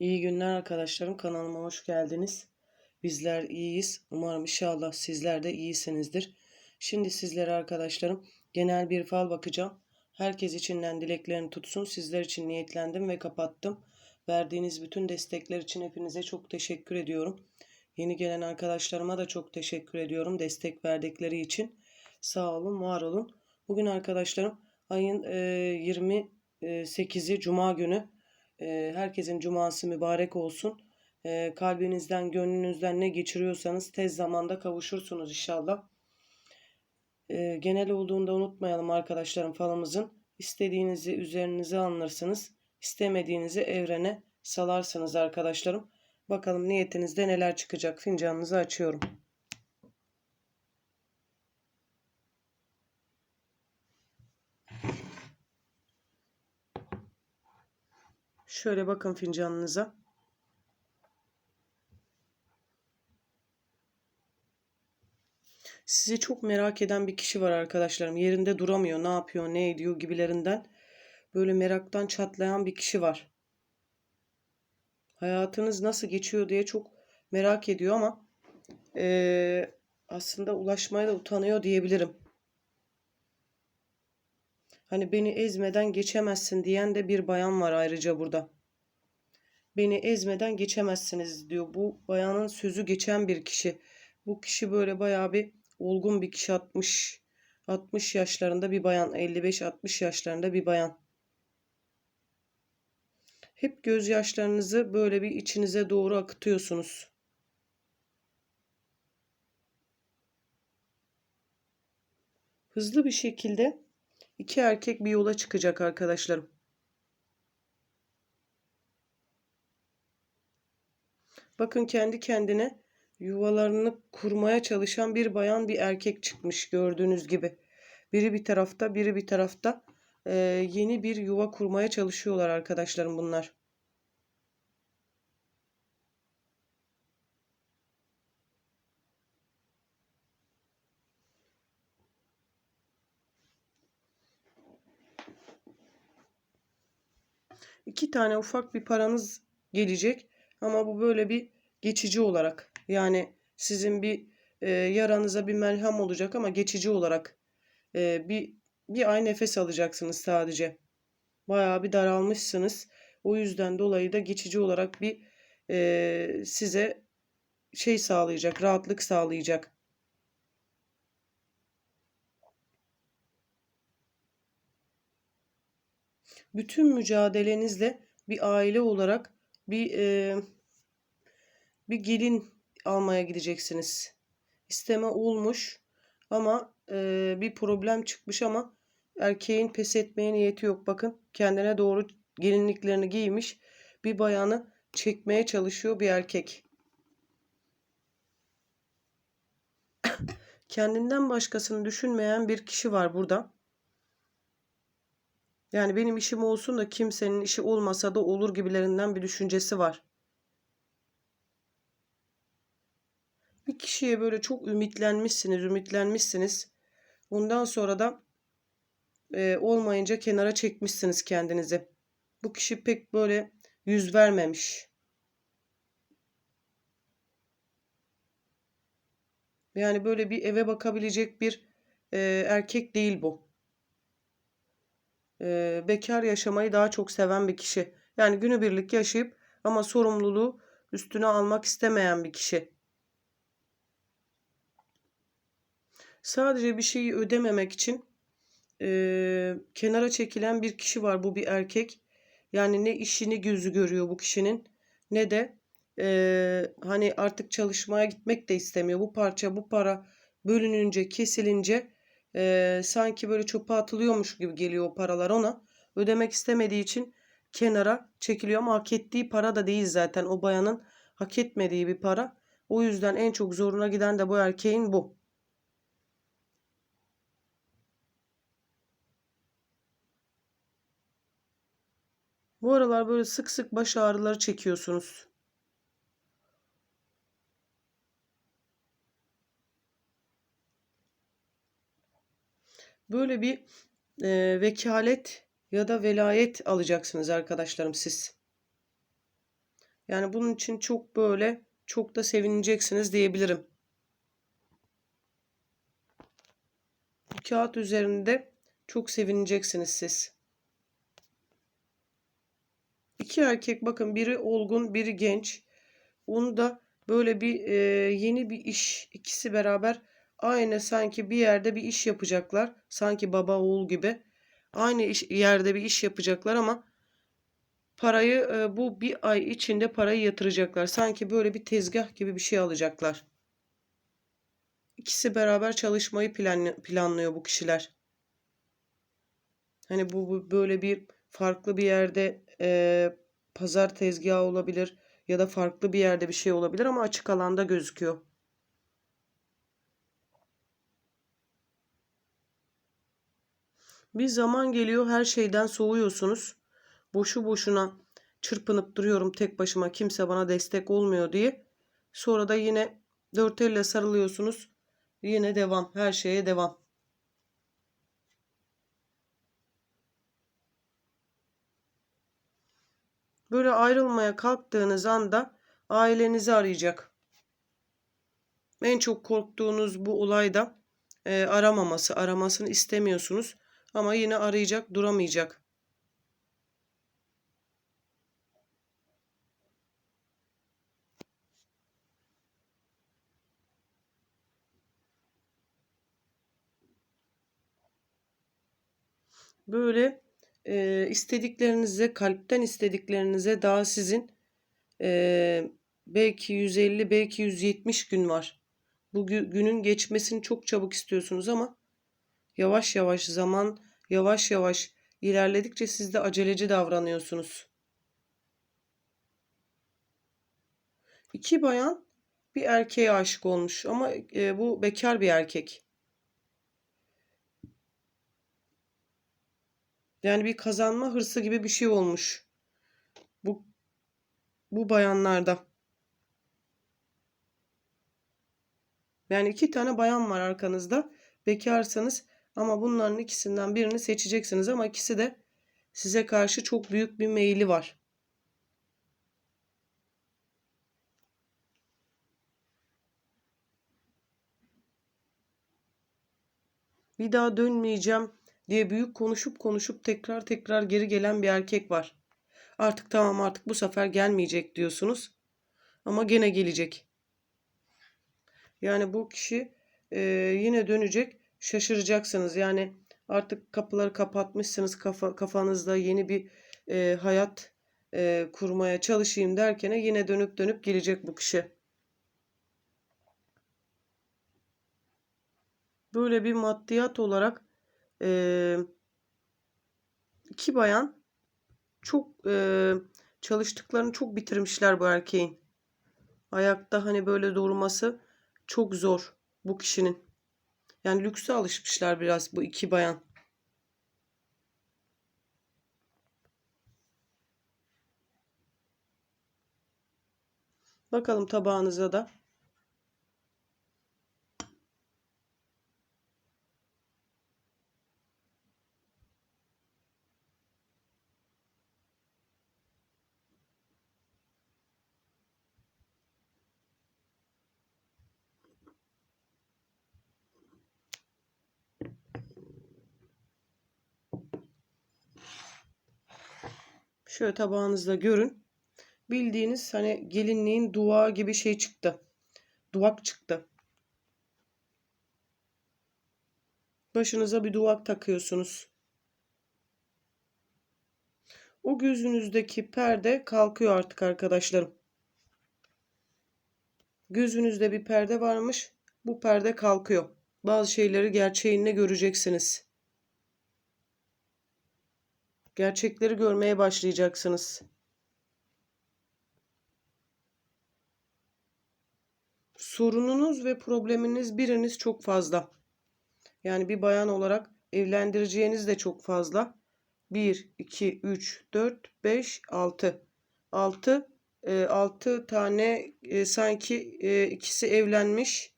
İyi günler arkadaşlarım. Kanalıma hoş geldiniz. Bizler iyiyiz. Umarım inşallah sizler de iyisinizdir. Şimdi sizlere arkadaşlarım genel bir fal bakacağım. Herkes içinden dileklerini tutsun. Sizler için niyetlendim ve kapattım. Verdiğiniz bütün destekler için hepinize çok teşekkür ediyorum. Yeni gelen arkadaşlarıma da çok teşekkür ediyorum destek verdikleri için. Sağ olun, var olun. Bugün arkadaşlarım ayın e, 28'i Cuma günü e, herkesin cuması mübarek olsun. Kalbinizden, gönlünüzden ne geçiriyorsanız tez zamanda kavuşursunuz inşallah. Genel olduğunda unutmayalım arkadaşlarım falımızın. İstediğinizi üzerinize anlarsınız. İstemediğinizi evrene salarsınız arkadaşlarım. Bakalım niyetinizde neler çıkacak. Fincanınızı açıyorum. Şöyle bakın fincanınıza. Sizi çok merak eden bir kişi var arkadaşlarım. Yerinde duramıyor, ne yapıyor, ne ediyor gibilerinden. Böyle meraktan çatlayan bir kişi var. Hayatınız nasıl geçiyor diye çok merak ediyor ama ee, aslında ulaşmaya da utanıyor diyebilirim. Hani beni ezmeden geçemezsin diyen de bir bayan var ayrıca burada. Beni ezmeden geçemezsiniz diyor. Bu bayanın sözü geçen bir kişi. Bu kişi böyle bayağı bir olgun bir kişi 60 60 yaşlarında bir bayan, 55-60 yaşlarında bir bayan. Hep gözyaşlarınızı böyle bir içinize doğru akıtıyorsunuz. Hızlı bir şekilde iki erkek bir yola çıkacak arkadaşlarım. Bakın kendi kendine yuvalarını kurmaya çalışan bir bayan bir erkek çıkmış gördüğünüz gibi. Biri bir tarafta biri bir tarafta ee, yeni bir yuva kurmaya çalışıyorlar arkadaşlarım bunlar. İki tane ufak bir paranız gelecek ama bu böyle bir geçici olarak yani sizin bir e, yaranıza bir melham olacak ama geçici olarak e, bir bir ay nefes alacaksınız sadece. Bayağı bir daralmışsınız. O yüzden dolayı da geçici olarak bir e, size şey sağlayacak, rahatlık sağlayacak. Bütün mücadelenizle bir aile olarak bir e, bir gelin almaya gideceksiniz. İsteme olmuş ama e, bir problem çıkmış ama erkeğin pes etmeye niyeti yok. Bakın kendine doğru gelinliklerini giymiş bir bayanı çekmeye çalışıyor bir erkek. Kendinden başkasını düşünmeyen bir kişi var burada. Yani benim işim olsun da kimsenin işi olmasa da olur gibilerinden bir düşüncesi var. Bir kişiye böyle çok ümitlenmişsiniz, ümitlenmişsiniz. Ondan sonra da e, olmayınca kenara çekmişsiniz kendinizi. Bu kişi pek böyle yüz vermemiş. Yani böyle bir eve bakabilecek bir e, erkek değil bu. E, bekar yaşamayı daha çok seven bir kişi. Yani günübirlik yaşayıp ama sorumluluğu üstüne almak istemeyen bir kişi. Sadece bir şeyi ödememek için e, kenara çekilen bir kişi var. Bu bir erkek. Yani ne işini gözü görüyor bu kişinin ne de e, hani artık çalışmaya gitmek de istemiyor. Bu parça bu para bölününce kesilince e, sanki böyle çöpe atılıyormuş gibi geliyor o paralar ona. Ödemek istemediği için kenara çekiliyor ama hak ettiği para da değil zaten o bayanın hak etmediği bir para. O yüzden en çok zoruna giden de bu erkeğin bu. Bu aralar böyle sık sık baş ağrıları çekiyorsunuz. Böyle bir e, vekalet ya da velayet alacaksınız arkadaşlarım siz. Yani bunun için çok böyle çok da sevineceksiniz diyebilirim. Kağıt üzerinde çok sevineceksiniz siz. İki erkek bakın biri olgun biri genç. Onu da böyle bir e, yeni bir iş ikisi beraber aynı sanki bir yerde bir iş yapacaklar. Sanki baba oğul gibi. Aynı iş, yerde bir iş yapacaklar ama parayı e, bu bir ay içinde parayı yatıracaklar. Sanki böyle bir tezgah gibi bir şey alacaklar. İkisi beraber çalışmayı plan, planlıyor bu kişiler. Hani bu, bu böyle bir farklı bir yerde e, pazar tezgahı olabilir ya da farklı bir yerde bir şey olabilir ama açık alanda gözüküyor. Bir zaman geliyor her şeyden soğuyorsunuz. Boşu boşuna çırpınıp duruyorum tek başıma kimse bana destek olmuyor diye. Sonra da yine dört elle sarılıyorsunuz. Yine devam her şeye devam. Böyle ayrılmaya kalktığınız anda ailenizi arayacak. En çok korktuğunuz bu olayda e, aramaması, aramasını istemiyorsunuz. Ama yine arayacak, duramayacak. Böyle e, istediklerinize, kalpten istediklerinize daha sizin e, belki 150, belki 170 gün var. Bu günün geçmesini çok çabuk istiyorsunuz ama yavaş yavaş zaman yavaş yavaş ilerledikçe siz de aceleci davranıyorsunuz. İki bayan bir erkeğe aşık olmuş ama e, bu bekar bir erkek. Yani bir kazanma hırsı gibi bir şey olmuş. Bu bu bayanlarda. Yani iki tane bayan var arkanızda. Bekarsanız ama bunların ikisinden birini seçeceksiniz ama ikisi de size karşı çok büyük bir meyili var. Bir daha dönmeyeceğim diye büyük konuşup konuşup tekrar tekrar geri gelen bir erkek var. Artık tamam artık bu sefer gelmeyecek diyorsunuz. Ama gene gelecek. Yani bu kişi e, yine dönecek. Şaşıracaksınız. Yani artık kapıları kapatmışsınız. Kafa, kafanızda yeni bir e, hayat e, kurmaya çalışayım derken yine dönüp dönüp gelecek bu kişi. Böyle bir maddiyat olarak e, iki bayan çok e, çalıştıklarını çok bitirmişler bu erkeğin. Ayakta hani böyle durması çok zor bu kişinin. Yani lükse alışmışlar biraz bu iki bayan. Bakalım tabağınıza da. Şöyle tabağınızda görün. Bildiğiniz hani gelinliğin duvağı gibi şey çıktı. Duvak çıktı. Başınıza bir duvak takıyorsunuz. O gözünüzdeki perde kalkıyor artık arkadaşlarım. Gözünüzde bir perde varmış. Bu perde kalkıyor. Bazı şeyleri gerçeğinde göreceksiniz. Gerçekleri görmeye başlayacaksınız. Sorununuz ve probleminiz biriniz çok fazla. Yani bir bayan olarak evlendireceğiniz de çok fazla. 1, 2, 3, 4, 5, 6. 6 6 tane e, sanki e, ikisi evlenmiş.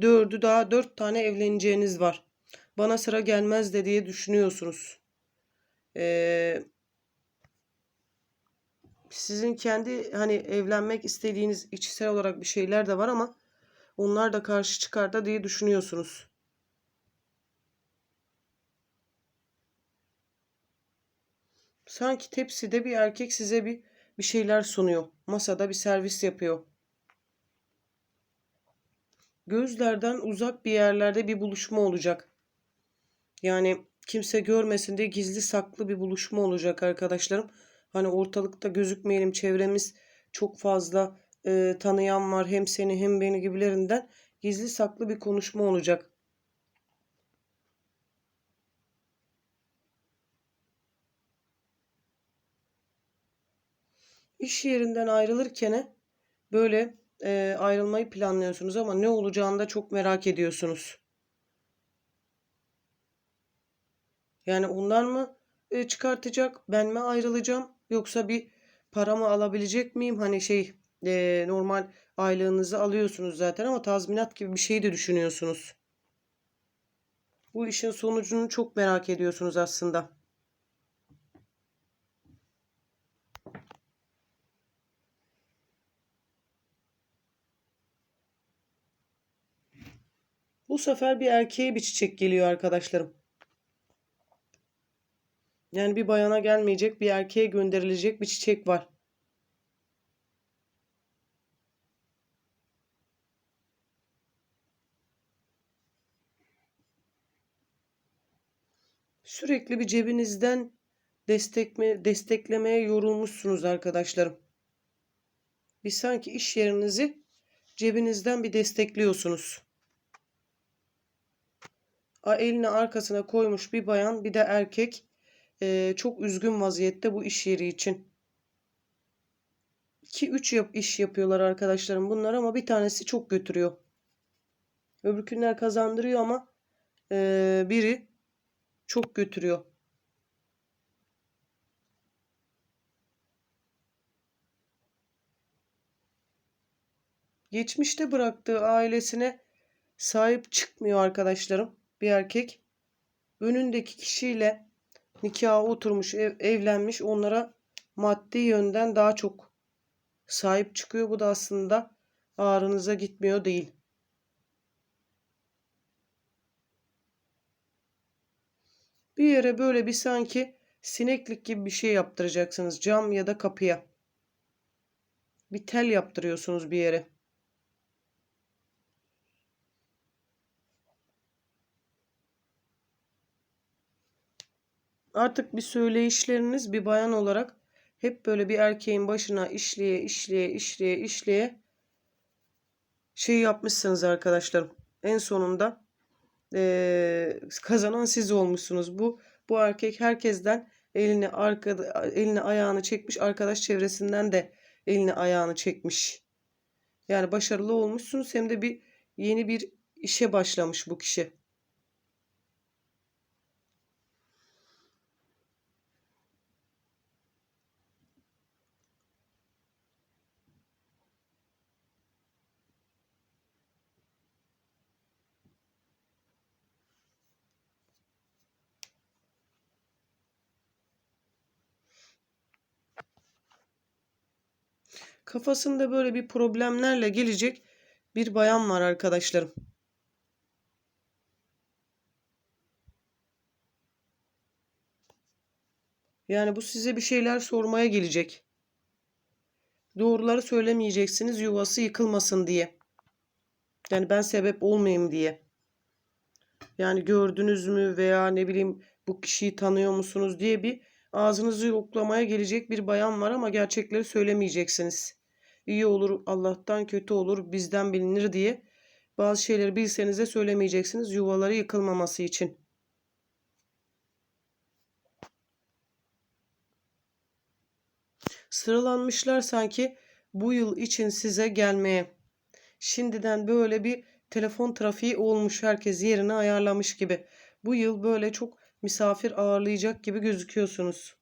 Dördü daha dört tane evleneceğiniz var. Bana sıra gelmez de diye düşünüyorsunuz. Ee, Sizin kendi hani evlenmek istediğiniz içsel olarak bir şeyler de var ama onlar da karşı çıkar da diye düşünüyorsunuz. Sanki tepside bir erkek size bir bir şeyler sunuyor. Masada bir servis yapıyor. Gözlerden uzak bir yerlerde bir buluşma olacak. Yani kimse görmesin diye gizli saklı bir buluşma olacak arkadaşlarım. Hani ortalıkta gözükmeyelim çevremiz çok fazla e, tanıyan var hem seni hem beni gibilerinden gizli saklı bir konuşma olacak. İş yerinden ayrılırken böyle e, ayrılmayı planlıyorsunuz ama ne olacağını da çok merak ediyorsunuz. Yani onlar mı e, çıkartacak, ben mi ayrılacağım yoksa bir paramı alabilecek miyim? Hani şey e, normal aylığınızı alıyorsunuz zaten ama tazminat gibi bir şey de düşünüyorsunuz. Bu işin sonucunu çok merak ediyorsunuz aslında. Bu sefer bir erkeğe bir çiçek geliyor arkadaşlarım. Yani bir bayana gelmeyecek, bir erkeğe gönderilecek bir çiçek var. Sürekli bir cebinizden destekme, desteklemeye yorulmuşsunuz arkadaşlarım. Bir sanki iş yerinizi cebinizden bir destekliyorsunuz. Elini arkasına koymuş bir bayan bir de erkek e, çok üzgün vaziyette bu iş yeri için. 2-3 yap, iş yapıyorlar arkadaşlarım bunlar ama bir tanesi çok götürüyor. Öbürkünler kazandırıyor ama e, biri çok götürüyor. Geçmişte bıraktığı ailesine sahip çıkmıyor arkadaşlarım. Bir erkek önündeki kişiyle nikaha oturmuş, ev, evlenmiş onlara maddi yönden daha çok sahip çıkıyor. Bu da aslında ağrınıza gitmiyor değil. Bir yere böyle bir sanki sineklik gibi bir şey yaptıracaksınız. Cam ya da kapıya. Bir tel yaptırıyorsunuz bir yere. Artık bir söyleyişleriniz bir bayan olarak hep böyle bir erkeğin başına işleye işleye işleye işleye şey yapmışsınız arkadaşlarım. En sonunda ee, kazanan siz olmuşsunuz. Bu bu erkek herkesten elini arkada elini ayağını çekmiş. Arkadaş çevresinden de elini ayağını çekmiş. Yani başarılı olmuşsunuz hem de bir yeni bir işe başlamış bu kişi. Kafasında böyle bir problemlerle gelecek bir bayan var arkadaşlarım. Yani bu size bir şeyler sormaya gelecek. Doğruları söylemeyeceksiniz yuvası yıkılmasın diye. Yani ben sebep olmayayım diye. Yani gördünüz mü veya ne bileyim bu kişiyi tanıyor musunuz diye bir ağzınızı yoklamaya gelecek bir bayan var ama gerçekleri söylemeyeceksiniz iyi olur, Allah'tan kötü olur, bizden bilinir diye bazı şeyleri bilseniz de söylemeyeceksiniz yuvaları yıkılmaması için. Sıralanmışlar sanki bu yıl için size gelmeye. Şimdiden böyle bir telefon trafiği olmuş herkes yerini ayarlamış gibi. Bu yıl böyle çok misafir ağırlayacak gibi gözüküyorsunuz.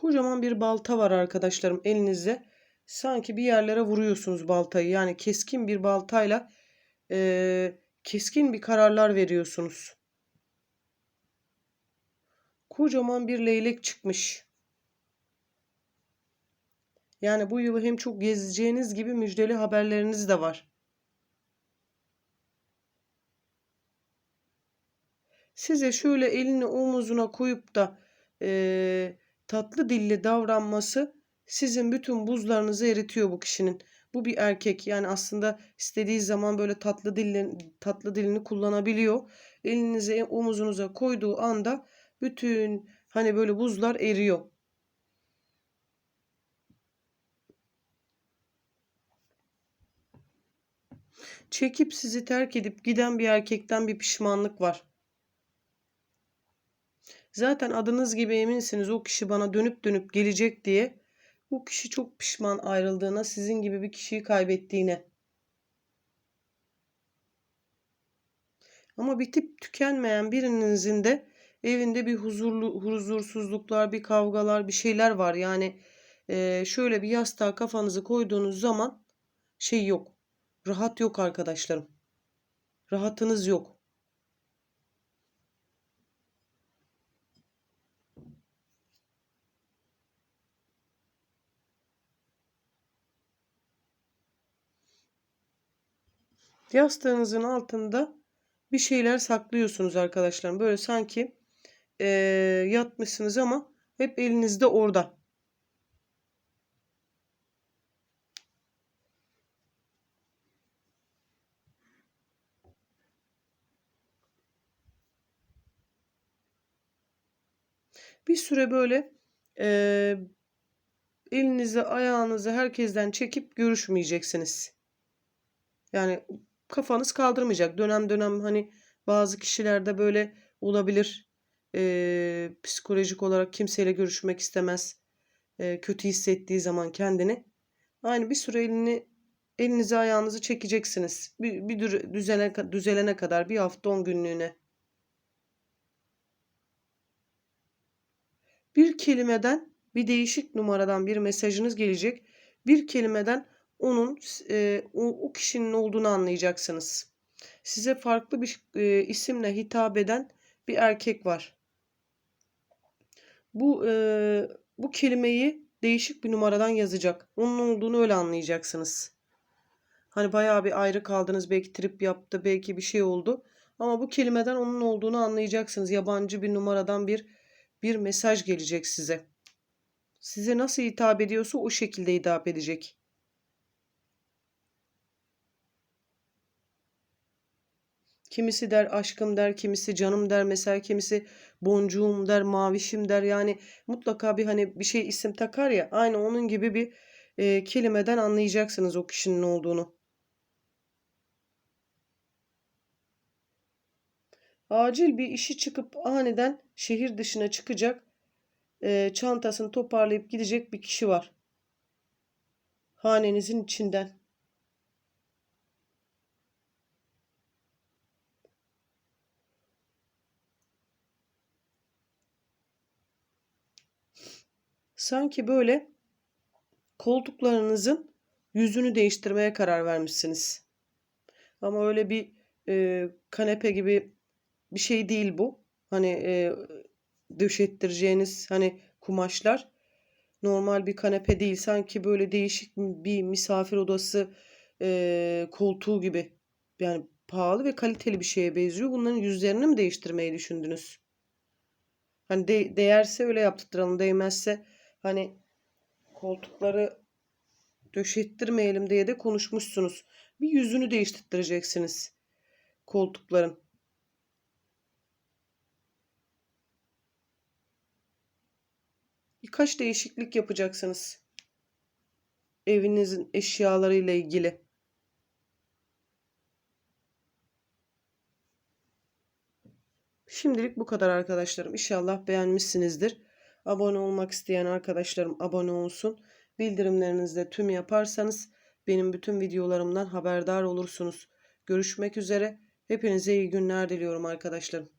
Kocaman bir balta var arkadaşlarım elinizde. Sanki bir yerlere vuruyorsunuz baltayı. Yani keskin bir baltayla e, keskin bir kararlar veriyorsunuz. Kocaman bir leylek çıkmış. Yani bu yılı hem çok gezeceğiniz gibi müjdeli haberleriniz de var. Size şöyle elini omuzuna koyup da e, tatlı dilli davranması sizin bütün buzlarınızı eritiyor bu kişinin. Bu bir erkek yani aslında istediği zaman böyle tatlı dilini, tatlı dilini kullanabiliyor. Elinizi omuzunuza koyduğu anda bütün hani böyle buzlar eriyor. Çekip sizi terk edip giden bir erkekten bir pişmanlık var. Zaten adınız gibi eminsiniz o kişi bana dönüp dönüp gelecek diye. Bu kişi çok pişman ayrıldığına, sizin gibi bir kişiyi kaybettiğine. Ama bitip tükenmeyen birinizin de evinde bir huzurlu huzursuzluklar, bir kavgalar, bir şeyler var. Yani e, şöyle bir yastığa kafanızı koyduğunuz zaman şey yok. Rahat yok arkadaşlarım. Rahatınız yok. Yastığınızın altında bir şeyler saklıyorsunuz arkadaşlar. Böyle sanki e, yatmışsınız ama hep elinizde orada. Bir süre böyle e, elinizi ayağınızı herkesten çekip görüşmeyeceksiniz. Yani kafanız kaldırmayacak. Dönem dönem hani bazı kişilerde böyle olabilir. Ee, psikolojik olarak kimseyle görüşmek istemez. Ee, kötü hissettiği zaman kendini. Aynı bir süre elini elinizi ayağınızı çekeceksiniz. Bir, bir düzene, düzelene kadar bir hafta on günlüğüne. Bir kelimeden bir değişik numaradan bir mesajınız gelecek. Bir kelimeden onun e, o, o kişinin olduğunu anlayacaksınız. Size farklı bir e, isimle hitap eden bir erkek var. Bu e, bu kelimeyi değişik bir numaradan yazacak. Onun olduğunu öyle anlayacaksınız. Hani bayağı bir ayrı kaldınız. Belki trip yaptı, belki bir şey oldu. Ama bu kelimeden onun olduğunu anlayacaksınız. Yabancı bir numaradan bir bir mesaj gelecek size. Size nasıl hitap ediyorsa o şekilde hitap edecek. Kimisi der aşkım der, kimisi canım der mesela, kimisi boncuğum der, mavişim der. Yani mutlaka bir hani bir şey isim takar ya. Aynı onun gibi bir e, kelimeden anlayacaksınız o kişinin olduğunu. Acil bir işi çıkıp aniden şehir dışına çıkacak, e, çantasını toparlayıp gidecek bir kişi var. Hanenizin içinden. Sanki böyle koltuklarınızın yüzünü değiştirmeye karar vermişsiniz. Ama öyle bir e, kanepe gibi bir şey değil bu. Hani e, döşettireceğiniz hani kumaşlar normal bir kanepe değil. Sanki böyle değişik bir misafir odası e, koltuğu gibi. Yani pahalı ve kaliteli bir şeye benziyor. Bunların yüzlerini mi değiştirmeyi düşündünüz? Hani de, değerse öyle yaptıralım, değmezse Hani koltukları döşettirmeyelim diye de konuşmuşsunuz. Bir yüzünü değiştireceksiniz koltukların. Birkaç değişiklik yapacaksınız. Evinizin eşyalarıyla ilgili. Şimdilik bu kadar arkadaşlarım. İnşallah beğenmişsinizdir. Abone olmak isteyen arkadaşlarım abone olsun. Bildirimlerinizde tüm yaparsanız benim bütün videolarımdan haberdar olursunuz. Görüşmek üzere. Hepinize iyi günler diliyorum arkadaşlarım.